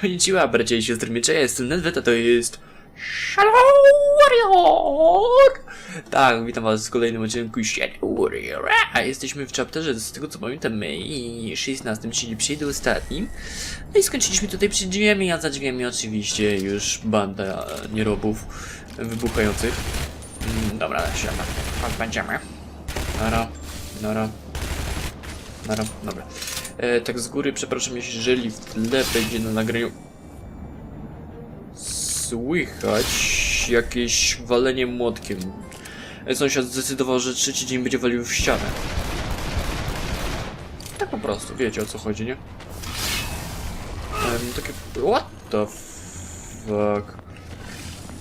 Konnichiwa, bracia i siostry miecza, ja jestem Nedweta, to jest... Shadow Warrior! Tak, witam was w kolejnym odcinku Shadow Warrior. A jesteśmy w chapterze, z tego co pamiętam, my i 16, czyli przedostatnim. No i skończyliśmy tutaj przed drzwiami, a za drzwiami oczywiście już banda nierobów wybuchających. Mm, Dobra, siema. Chodź, będziemy. Nara, nara. Nara, dobra. E, tak z góry, przepraszam, jeżeli w tle będzie na nagraniu słychać jakieś walenie młotkiem. E, Sąsiad zdecydował, że trzeci dzień będzie walił w ścianę. Tak po prostu, wiecie o co chodzi, nie? Em, takie... What the fuck?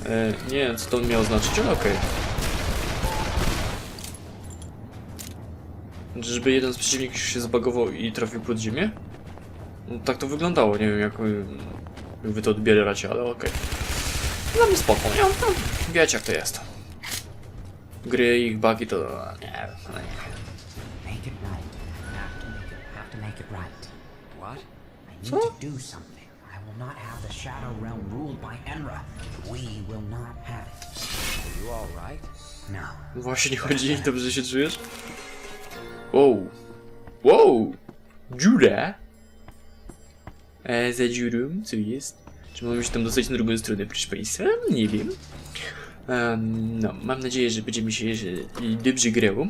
E, nie wiem, co to miało znaczyć, ale okej. Żeby jeden z przeciwników się zbagował i trafił pod ziemię? No, tak to wyglądało, nie wiem jak, y, jak wy to odbieracie, ale okej. Dla mnie spoko, nie? No, wiecie jak to jest. Gry i ich bugi to... nie wiem. no nie. Right. Right. Need Co? not have the Shadow Realm ruled by Enra. We will not have it. Are you alright? No. Właśnie nie chodzi, dobrze się czujesz? Wow. Wow! Dziura? E, za dziurą, co jest? Czy mamy się tam dostać na drugą stronę, proszę państwa? Nie wiem. Em, no, mam nadzieję, że będzie mi się że dobrze grało.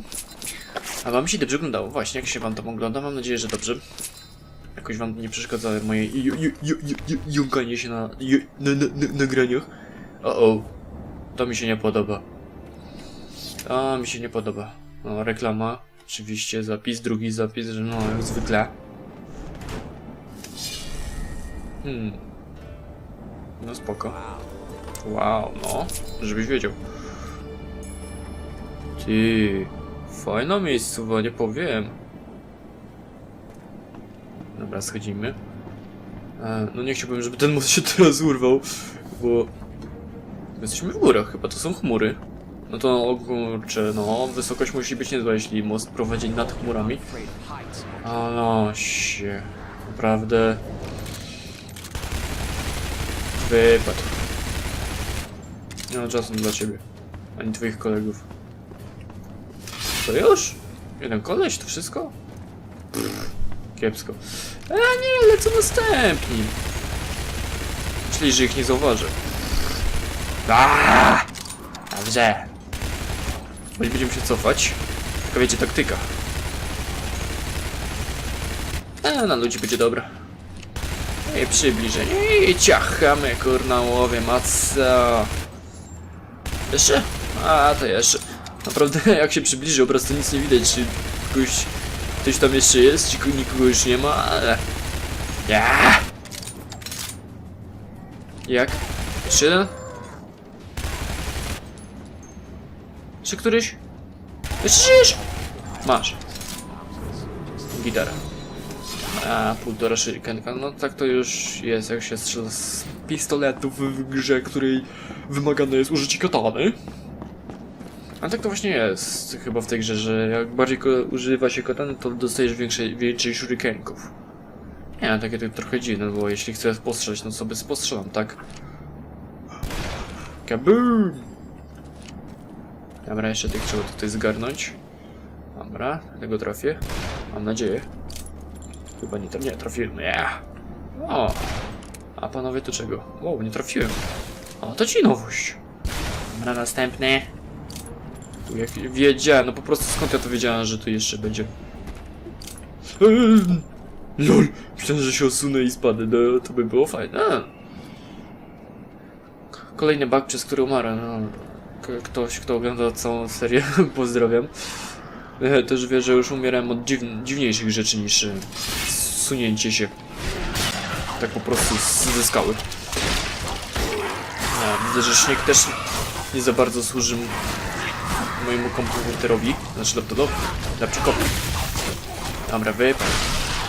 A wam się dobrze oglądało. Właśnie, jak się wam tam ogląda, mam nadzieję, że dobrze. Jakoś wam nie przeszkadza moje jąkanie się na, na, na, na nagraniach. O, o. To mi się nie podoba. To mi się nie podoba. No, reklama. Oczywiście zapis, drugi zapis, że no, jak zwykle. Hmm. No spoko. Wow, no. Żebyś wiedział. Ty. Fajna miejscowa, nie powiem. Dobra, schodzimy. E, no nie chciałbym, żeby ten most się teraz urwał, bo... Jesteśmy w górach, chyba to są chmury. No to o kurczę, no, wysokość musi być niezła, jeśli most prowadzi nad chmurami. A no się, naprawdę... Wypad. Nie ma czasu dla ciebie, ani twoich kolegów. To już? Jeden koleś, to wszystko? Pff, kiepsko. A nie, lecą następni. Myśli, że ich nie zauważy. Aaaa! Dobrze. Bo nie będziemy się cofać. Tylko wiecie, taktyka. A na ludzi będzie dobra. I przybliżenie. I ciachamy kurna łowie, maca. Jeszcze? A, to jeszcze. Naprawdę, jak się przybliży obraz, to nic nie widać, czy kogoś, ktoś tam jeszcze jest, czy nikogo już nie ma, ale... Ja! Jak? Jeszcze jeden? Czy któryś? Żyjesz? Masz. Gitara. A, półtora shurikenka. No tak to już jest, jak się strzela z pistoletów w grze, której wymagane jest użycie katany. A tak to właśnie jest chyba w tej grze, że jak bardziej używa się katany, to dostajesz większej, więcej shurikenków. Nie, takie to trochę dziwne, bo jeśli chcę postrzelać, no sobie postrzelam, tak? Kaboom! Dobra, jeszcze tych trzeba tutaj zgarnąć. Dobra, tego trafię. Mam nadzieję. Chyba nie, nie trafiłem. Nie. O. A panowie to czego? Wow, nie trafiłem. O, to ci nowość. Dobra, następny. Tu jak wiedziałem, no po prostu skąd ja to wiedziałem, że tu jeszcze będzie. Eee, LOL, myślałem, że się osunę i spadnę, no to by było fajne. Kolejny bug, przez który umarłem, no. Ktoś, kto ogląda całą serię, pozdrawiam. E, Też wie, że już umierałem od dziw dziwniejszych rzeczy niż e, sunięcie się tak po prostu ze skały. Ja, widzę, że śnieg też nie za bardzo służy mojemu komputerowi, znaczy laptopowi, laptopowi. Dobra, wypad.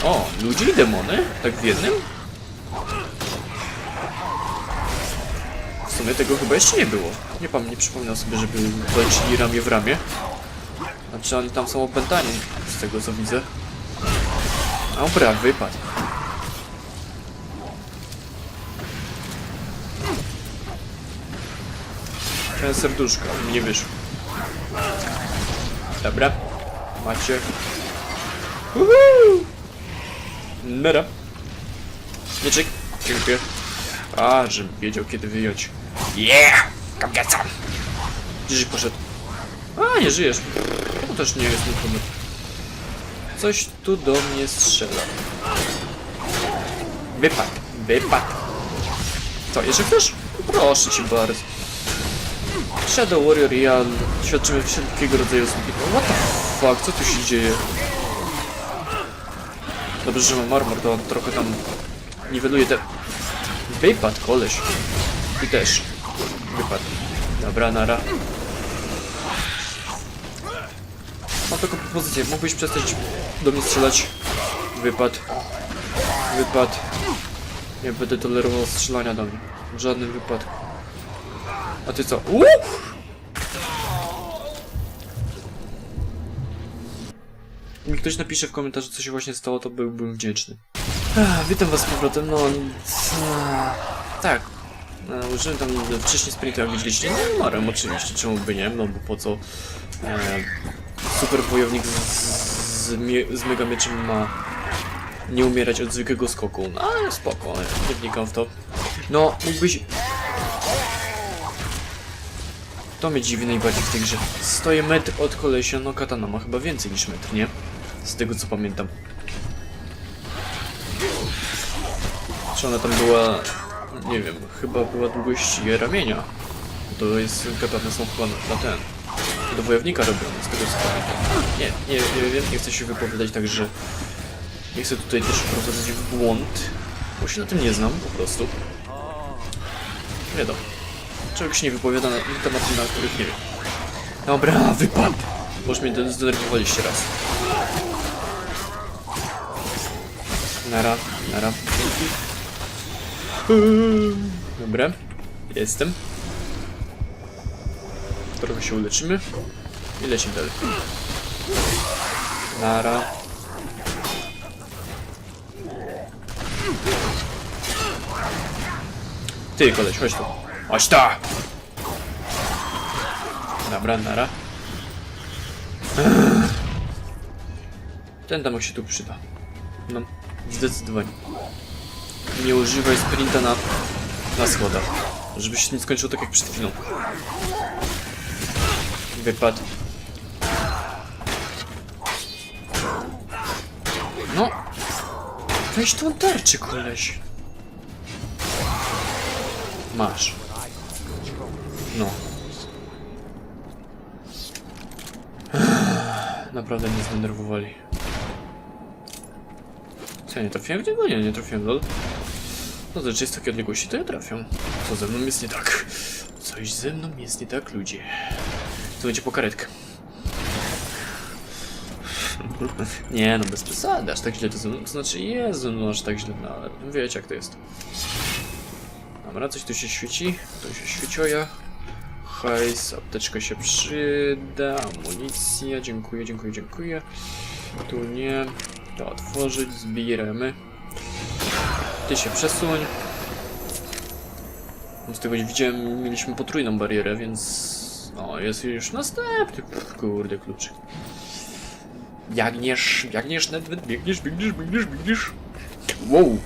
O, ludzie i demony? Tak w jednym? sumie tego chyba jeszcze nie było. Nie pam, nie przypominam sobie, żeby walczyli ramię w ramię. Znaczy oni tam są opętani, z tego co widzę. Dobra, wypadł. Ten serduszko, mi nie wyszło. Dobra, macie. Uhu! Mera. Mieczyk, dziękuję. A, żebym wiedział kiedy wyjąć. Yeah! Come get some! Gdzieś poszedł. A, nie żyjesz. To też nie jest mój. Coś tu do mnie strzela. Wypad, wypad. Co, jeszcze chcesz? Proszę cię bardzo. Shadow Warrior i ja świadczymy wszelkiego rodzaju usługi. What the fuck, co tu się dzieje? Dobrze, że mam armor, to trochę tam niweluje te... Wypad, koleś. I też. Dobra, nara. Mam taką propozycję, mógłbyś przestać do mnie strzelać. Wypad. Wypad. Nie będę tolerował strzelania do mnie. W żadnym wypadku. A ty co? Uff! Mi ktoś napisze w komentarzu, co się właśnie stało, to byłbym wdzięczny. Witam was z powrotem, no... Tak. E, użyłem tam wcześniej sprintu, jak widzieliście. No, marem oczywiście, czemu by nie, no bo po co... E, super wojownik z, z, z mega mieczem ma nie umierać od zwykłego skoku. No ale spoko, nie wnikam w to. No, mógłbyś... To mnie dziwi najbardziej w tej grze. Stoję metr od kolesia, no katana ma chyba więcej niż metr, nie? Z tego co pamiętam. Czy ona tam była... Nie wiem, chyba była długość ramienia. To jest... katany są chyba na, ten... Do wojownika robione, z tego co pamiętam. Nie, nie, nie wiem, nie chcę się wypowiadać, także... Nie chcę tutaj też wprowadzać w błąd, bo się na tym nie znam po prostu. Wiadomo. Człowiek się nie wypowiada na, na tematy, na których nie wiem. Dobra, wypad! Bo już mnie de- zdenerwowaliście raz. Nara, nara. Dobra, jestem. Trochę się uleczymy. I lecimy dalej. Nara. Ty, koleś, chodź tu. Chodź tu! Dobra, nara. Ten damek się tu przyda. No, zdecydowanie. Nie używaj sprinta na, na schodach. Żeby się nie skończyło tak jak przed chwilą. Wypad. No! Weź tą tarczę, koleś. Masz. No. Naprawdę mnie zdenerwowali. Co, ja nie trafiłem w niego? Nie, nie trafiłem, lol. No to jest takie odległości, to ja trafiam. Co ze mną jest nie tak? Coś ze mną jest nie tak, ludzie. To będzie po karetkę. nie, no bez przesady, aż tak źle to ze mną, to znaczy Jezu, no aż tak źle, no ale wiecie jak to jest. Dobra, coś tu się świeci, tu się świecioja. Hajs, apteczka się przyda, amunicja, dziękuję, dziękuję, dziękuję. Tu nie, to otworzyć, zbieramy. Ty się przesuń. Z tego nie widziałem, mieliśmy potrójną barierę, więc... O, jest już następny. Pff, Kurde, kluczyk. Biegniesz, biegniesz, nawet biegniesz, biegniesz, biegniesz, biegniesz. Wow.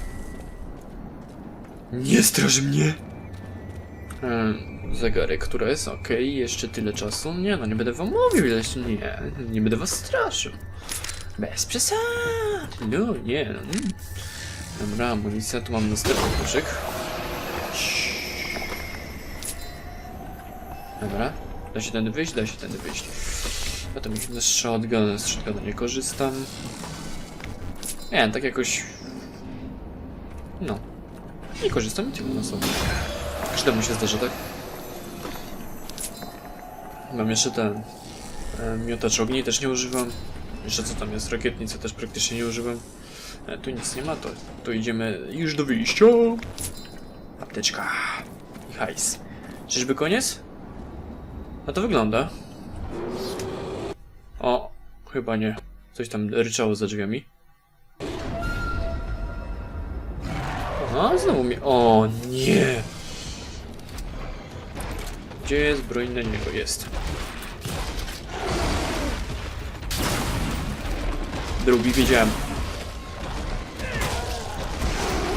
Nie straż mnie. Hmm, zegarek, która jest ok, jeszcze tyle czasu. Nie no, nie będę wam mówił, ile nie, nie będę was straszył. Bez przesad. No, nie. no. Dobra, amunicja, tu mam następny kluczyk. Dobra, da się tędy wyjść, da się tędy wyjść. Potem z shotgun, z shotguna nie korzystam. Nie wiem, tak jakoś... No. Nie korzystam tyle na sobie. Każdemu się zdarza, tak? Mam jeszcze ten... E, miotacz ogni też nie używam. Jeszcze co tam jest? Rakietnicy też praktycznie nie używam. E, tu nic nie ma, to, to idziemy już do wyjścia. Apteczka. I hajs. Czyżby koniec? A to wygląda. O, chyba nie. Coś tam ryczało za drzwiami. A, znowu mi... O, nie! Gdzie jest broń na niego? Jest. Drugi wiedziałem.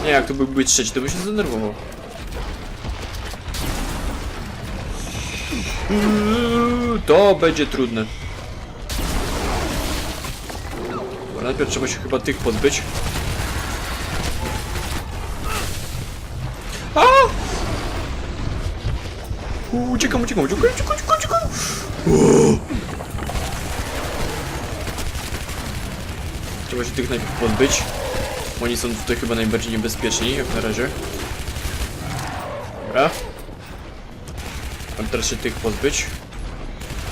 Nie, jak to byłby trzeci, to by się zdenerwował. To będzie trudne. Bo najpierw trzeba się chyba tych pozbyć. A! Uciekam, uciekam, uciekam, uciekam, uciekam, uciekam. Trzeba się tych najpierw pozbyć. Oni są tutaj chyba najbardziej niebezpieczni, jak na razie. Dobra. Mam teraz się tych pozbyć.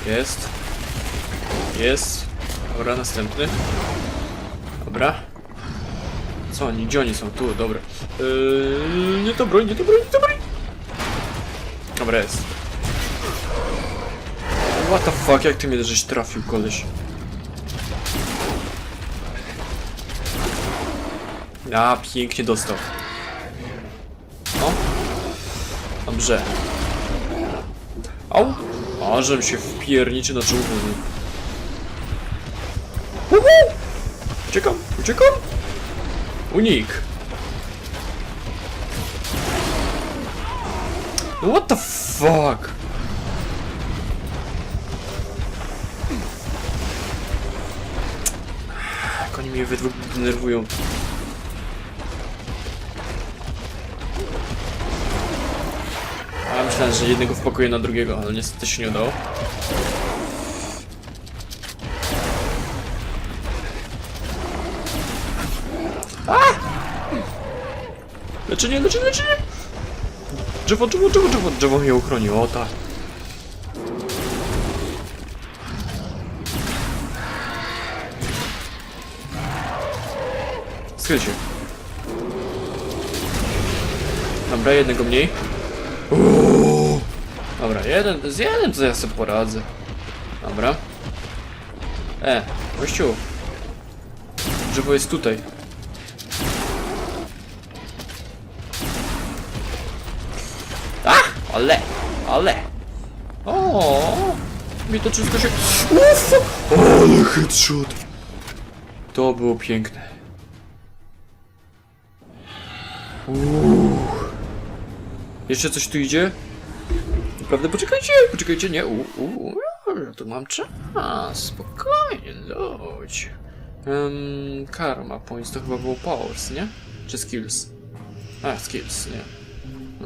Jest. Jest. Dobra, następny. Dobra. Co oni? Gdzie oni są? Tu, dobra. Yy, nie to broń, nie to broń, nie to broń. Dobra, jest. What the fuck, jak ty mnie żeś trafił, koleś? A, pięknie dostał. O. Dobrze. Au. A, żem się wpierniczy na. Uhu! Uciekam, uciekam. Unik. No What the fuck? Jak oni mnie we denerwują. Myślałem, że jednego wpakuję na drugiego, ale niestety się nie udało. Leczenie, leczenie, leczenie! Drzewo, drzewo, drzewo, drzewo, drzewo mnie uchroni, o tak. Się. Dobra, jednego mniej. Uuu. Dobra, jeden, z jednym to ja sobie poradzę. Dobra. E, gościu. Drzewo jest tutaj. A! Ale! Ale! O! Mi to wszystko się... Uff! Ale headshot! To było piękne. Uuu. Jeszcze coś tu idzie? Naprawdę, poczekajcie, poczekajcie, nie, u, u, ja tu mam czas, spokojnie, lodź. Um, karma points to chyba było powers, nie? Czy skills? A, skills, nie.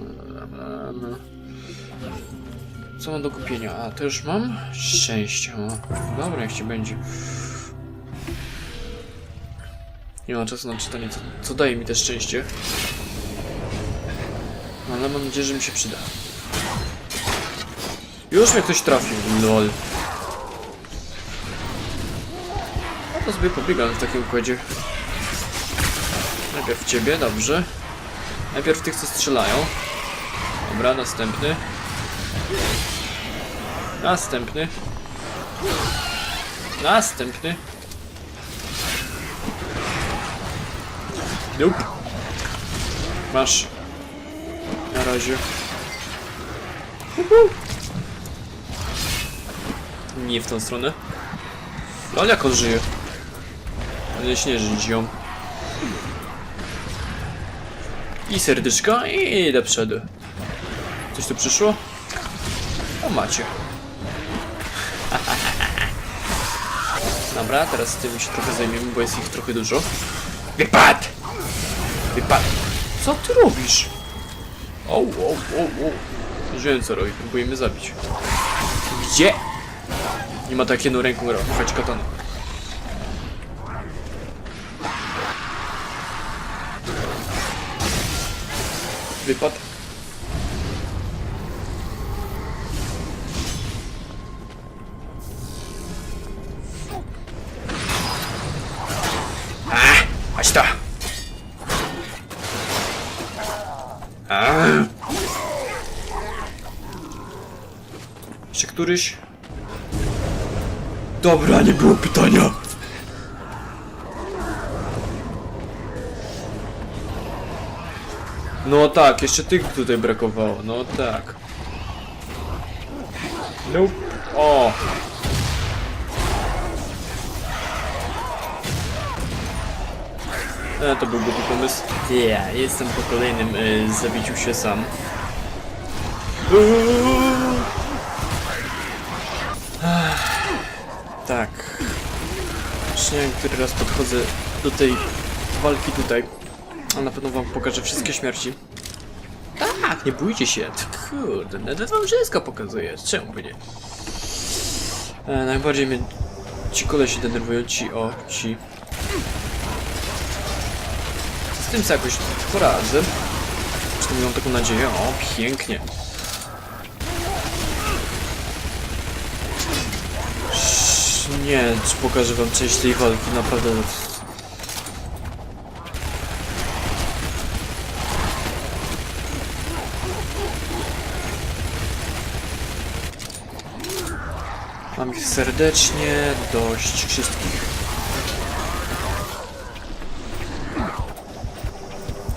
Um, co mam do kupienia? A, to już mam? Szczęście, o. Dobra, jak ci będzie. Nie mam czasu na czytanie, co, co daje mi te szczęście. Ale mam nadzieję, że mi się przyda. Już mnie ktoś trafił, lol. No to sobie pobiegam w takim układzie. Najpierw ciebie, dobrze. Najpierw tych, co strzelają. Dobra, następny. Następny. Następny. Nope. Masz. Razie. Nie w tą stronę. No ale jak on żyje? Ale nie żyć ją. I serduszko i do przodu. Coś tu przyszło? O macie. Dobra, teraz tym się trochę zajmiemy, bo jest ich trochę dużo. Wypad! Wypad! Co ty robisz? O, o, o, o. Wiem co robi, próbuje mnie zabić. Gdzie? Nie ma tak jedną ręką chwać katana. Wypad. Jeszcze któryś? Dobra, nie było pytania. No tak, jeszcze tych tutaj brakowało, no tak. Nope. O! E, to był głupi pomysł. Ja jestem po kolejnym e, zabiciu się sam. Uuu. Tak. Już nie wiem, który raz podchodzę do tej walki tutaj. A na pewno wam pokażę wszystkie śmierci. Tak, nie bójcie się. Kurde, nawet wam wszystko pokazuję. Czemu by nie? E, najbardziej mnie ci kolesi denerwują, ci o, ci. Z tym sobie jakoś poradzę. Przynajmniej mam taką nadzieję. O, pięknie. Nie, pokażę wam część tej walki, naprawdę. Mam ich serdecznie dość wszystkich.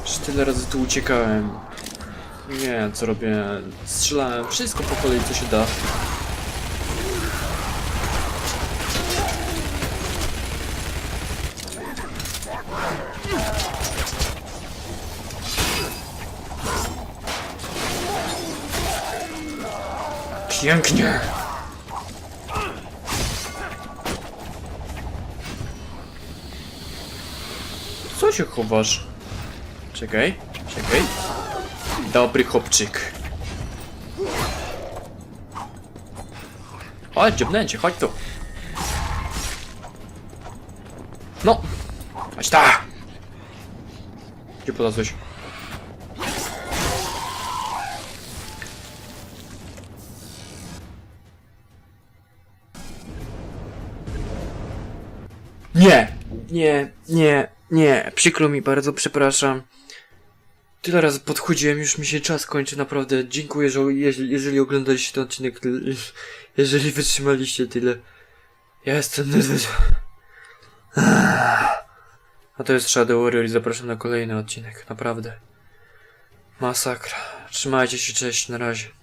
Już tyle razy tu uciekałem. Nie co robię. Strzelałem wszystko po kolei co się da. Pięknie! Co się chowasz? Czekaj, czekaj. Dobry chłopczyk. Chodź, dziobnęcie, chodź tu. No! Chodź ta! Gdzie polazłeś? Nie! Nie, nie, nie. Przykro mi bardzo, przepraszam. Tyle razy podchodziłem, już mi się czas kończy, naprawdę. Dziękuję, że jeżeli, jeżeli oglądaliście ten odcinek, jeżeli wytrzymaliście tyle. Ja jestem A to jest Shadow Warrior i zapraszam na kolejny odcinek, naprawdę. Masakra. Trzymajcie się, cześć, na razie.